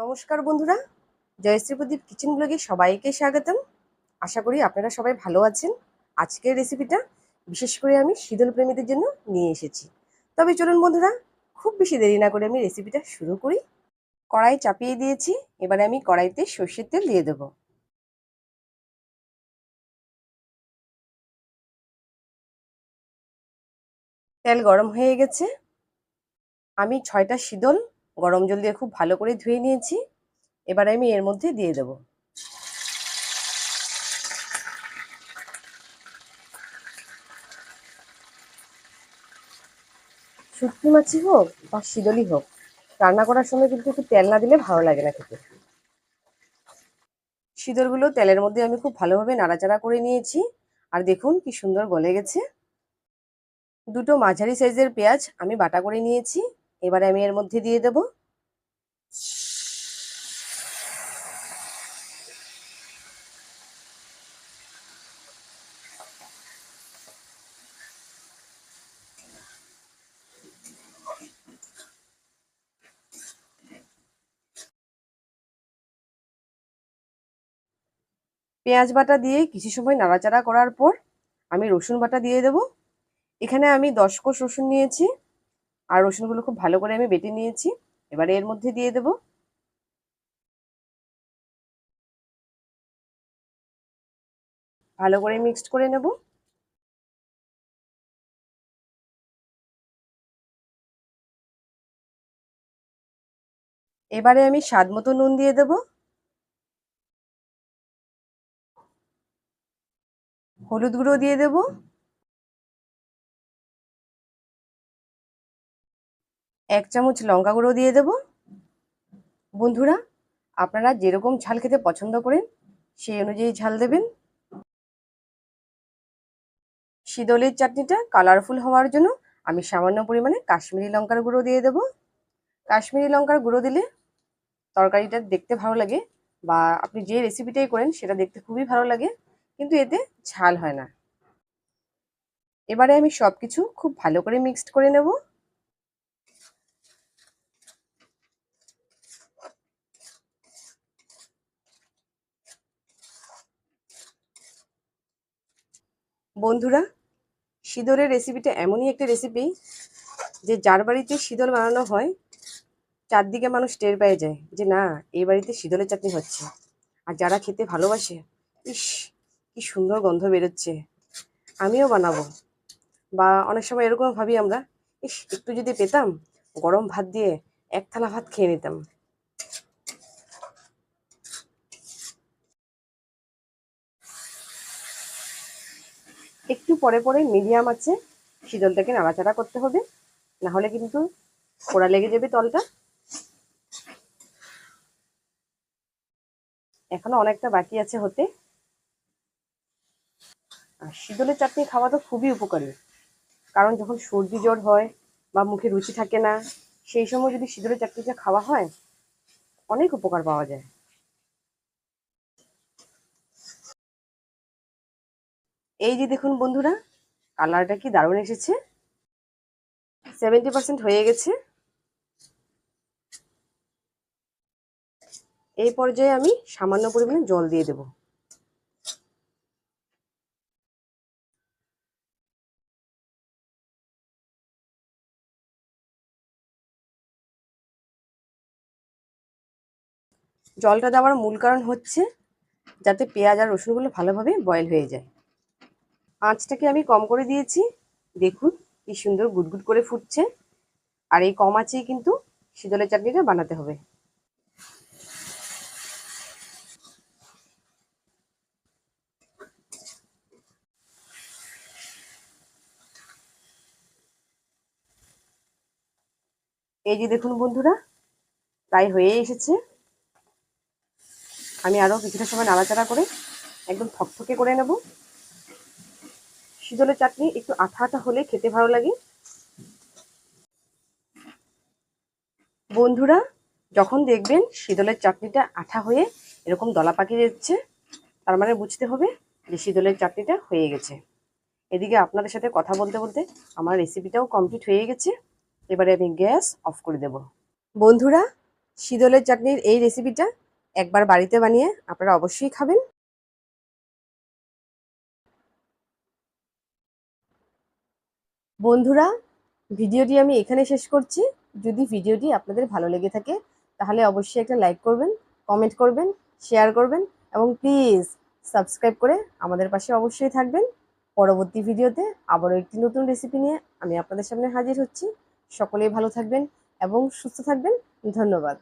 নমস্কার বন্ধুরা, জয়শ্রী প্রদীপ কিচেন ব্লগে সবাইকে স্বাগতম। আশা করি আপনারা সবাই ভালো আছেন। আজকের রেসিপিটা বিশেষ করে আমি শীতল প্রেমীদের জন্য নিয়ে এসেছি। তবে চলুন বন্ধুরা, খুব বেশি দেরি না করে আমি রেসিপিটা শুরু করি। কড়াই চাপিয়ে দিয়েছি, এবারে আমি কড়াইতে সর্ষের তেল দিয়ে দেবো। তেল গরম হয়ে গেছে। আমি ছয়টা শীতল গরম জল দিয়ে খুব ভালো করে ধুয়ে নিয়েছি। এবার আমি এর মধ্যে দিয়ে দেব। শুটকি মাছি হোক বা শীতলই হোক, রান্না করার সময় কিন্তু একটু তেল না দিলে ভালো লাগে না খেতে। শীতলগুলো তেলের মধ্যে আমি খুব ভালোভাবে নাড়াচাড়া করে নিয়েছি। আর দেখুন কি সুন্দর গলে গেছে। দুটো মাঝারি সাইজের পেঁয়াজ আমি বাটা করে নিয়েছি। এবারে আমি এর মধ্যে দিয়ে দেব। পেঁয়াজ বাটা দিয়ে কিছু সময় নাড়াচাড়া করার পর আমি রসুন বাটা দিয়ে দেব। এখানে আমি দশ কোষ রসুন নিয়েছি। আর রসুনগুলো খুব ভালো করে আমি বেটে নিয়েছি। এবারে এর মধ্যে দিয়ে দেব। ভালো করে মিক্সড করে নেব। এবারে আমি স্বাদ মতো নুন দিয়ে দেব। হলুদ গুঁড়ো দিয়ে দেব। এক চামচ লঙ্কা গুঁড়ো দিয়ে দেব। বন্ধুরা, আপনারা যেরকম ঝাল খেতে পছন্দ করেন, সেই অনুযায়ী ঝাল দেবেন। শীতলের চাটনিটা কালারফুল হওয়ার জন্য আমি সামান্য পরিমাণে কাশ্মীরি লঙ্কার গুঁড়ো দিয়ে দেব। কাশ্মীরি লঙ্কার গুঁড়ো দিলে তরকারিটা দেখতে ভালো লাগে বা আপনি যে রেসিপিটাই করেন, সেটা দেখতে খুবই ভালো লাগে, কিন্তু এতে ঝাল হয় না। এবারে আমি সব কিছু খুব ভালো করে মিক্সড করে নেব। বন্ধুরা শীতলের রেসিপিটা এমনই একটা রেসিপি যে যার বাড়িতে শীতল বানানো হয়, চারদিকে মানুষ টের পেয়ে যায় যে না এই বাড়িতে শীতলের চাটনি হচ্ছে। আর যারা খেতে ভালোবাসে, ইস, কি সুন্দর গন্ধ বেরোচ্ছে। আমিও বানাবো। বা অনেক সময় এরকম ভাবি আমরা, ইস, একটু যদি পেতাম, গরম ভাত দিয়ে এক থালা ভাত খেয়ে নিতাম একটু পরে পরে মিডিয়াম আছে, শীতলটাকে নাড়াচাড়া করতে হবে। না হলে কিন্তু পোড়া লেগে যাবে তলটা। এখনও অনেকটা বাকি আছে হতে। আর শীতলের চাটনি খাওয়া তো খুবই উপকারী। কারণ যখন সর্দি জ্বর হয় বা মুখে রুচি থাকে না, সেই সময় যদি শীতলের চাটনিটা খাওয়া হয়, অনেক উপকার পাওয়া যায়। এই যে দেখুন বন্ধুরা, কালারটা কি দারুণ এসেছে। সেভেন্টি পার্সেন্ট হয়ে গেছে। এই পর্যায়ে আমি সামান্য পরিমাণে জল দিয়ে দেব। জলটা দেওয়ার মূল কারণ হচ্ছে যাতে পেঁয়াজ আর রসুনগুলো ভালোভাবে বয়েল হয়ে যায়। আঁচটাকে আমি কম করে দিয়েছি। দেখুন কি সুন্দর গুটগুট করে ফুটছে। আর এই কম আঁচেই কিন্তু শীতলের চাটনিটা বানাতে হবে। এই যে দেখুন বন্ধুরা, প্রায় হয়ে এসেছে। আমি আরও কিছুটা সময় নাড়াচাড়া করে একদম থকথকে করে নেব। শীতলের চাটনি একটু আঠা আঠা হলে খেতে ভালো লাগে। বন্ধুরা, যখন দেখবেন শীতলের চাটনিটা আঠা হয়ে এরকম দলা পাকিয়ে যাচ্ছে, তার মানে বুঝতে হবে যে শীতলের চাটনিটা হয়ে গেছে। এদিকে আপনাদের সাথে কথা বলতে বলতে আমার রেসিপিটাও কমপ্লিট হয়ে গেছে। এবারে আমি গ্যাস অফ করে দেব। বন্ধুরা শীতলের চাটনির এই রেসিপিটা একবার বাড়িতে বানিয়ে আপনারা অবশ্যই খাবেন। বন্ধুরা, ভিডিওটি আমি এখানে শেষ করছি। যদি ভিডিওটি আপনাদের ভালো লেগে থাকে, তাহলে অবশ্যই একটা লাইক করবেন, কমেন্ট করবেন, শেয়ার করবেন এবং প্লিজ সাবস্ক্রাইব করে আমাদের পাশে অবশ্যই থাকবেন। পরবর্তী ভিডিওতে আবারও একটি নতুন রেসিপি নিয়ে আমি আপনাদের সামনে হাজির হচ্ছি। সকলেই ভালো থাকবেন এবং সুস্থ থাকবেন। ধন্যবাদ।